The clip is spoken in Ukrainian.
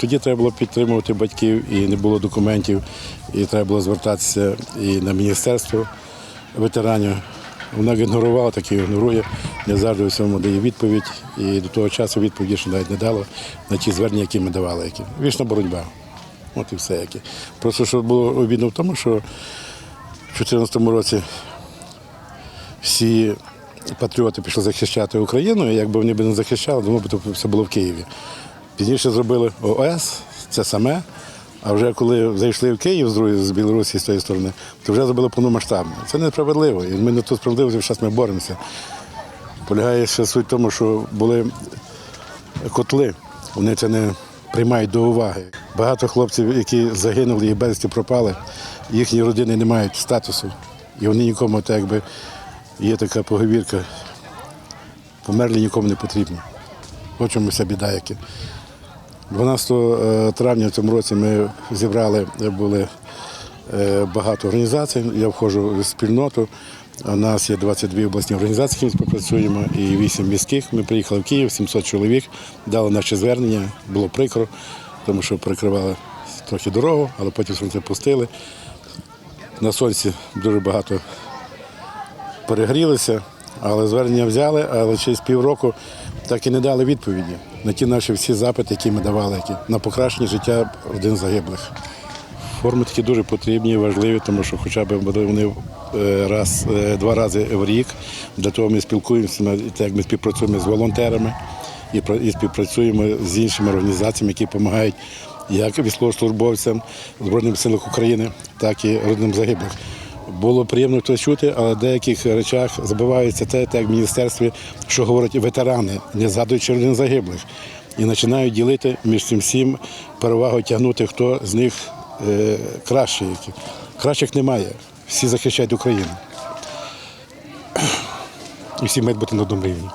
Тоді треба було підтримувати батьків, і не було документів, і треба було звертатися і на міністерство ветеранів. Вона ігнорувала, так і ігнорує, не завжди у всьому дає відповідь. І до того часу відповіді ще навіть не дало на ті звернення, які ми давали. Які. Вічна боротьба. От і все. Які. Просто що було обідно в тому, що в 2014 році всі патріоти пішли захищати Україну, і якби вони б не захищали, думаю, то все було в Києві. Пізніше зробили ОС, це саме. А вже коли зайшли в Київ з з Білорусі з тієї сторони, то вже зробили повномасштабно. Це несправедливо. І ми на ту справедливість зараз ми боремося. Полягає ще суть в тому, що були котли, вони це не приймають до уваги. Багато хлопців, які загинули і безвісті пропали, їхні родини не мають статусу. І вони нікому, так якби є така поговірка, померлі нікому не потрібні. Чому вся біда яка. 12 травня в цьому році ми зібрали були е, багато організацій. Я входжу в спільноту. У нас є 22 обласні організації, які ми співпрацюємо, і 8 міських. Ми приїхали в Київ, 700 чоловік, дали наше звернення. Було прикро, тому що перекривали трохи дорогу, але потім сонце пустили. На сонці дуже багато перегрілися, але звернення взяли, але через півроку так і не дали відповіді на ті наші всі запити, які ми давали, які на покращення життя один загиблих. Форми такі дуже потрібні, і важливі, тому що хоча б вони е, раз, е, два рази в рік. Для того ми спілкуємося, так ми співпрацюємо з волонтерами і співпрацюємо з іншими організаціями, які допомагають як військовослужбовцям Збройним силам України, так і родинам загиблих. Було приємно це чути, але в деяких речах забувається те, як в міністерстві, що говорять ветерани, не згадуючи родин загиблих. І починають ділити між цим всім перевагу тягнути, хто з них е, кращий. Кращих немає. Всі захищають Україну. І всі мають бути на одному рівні.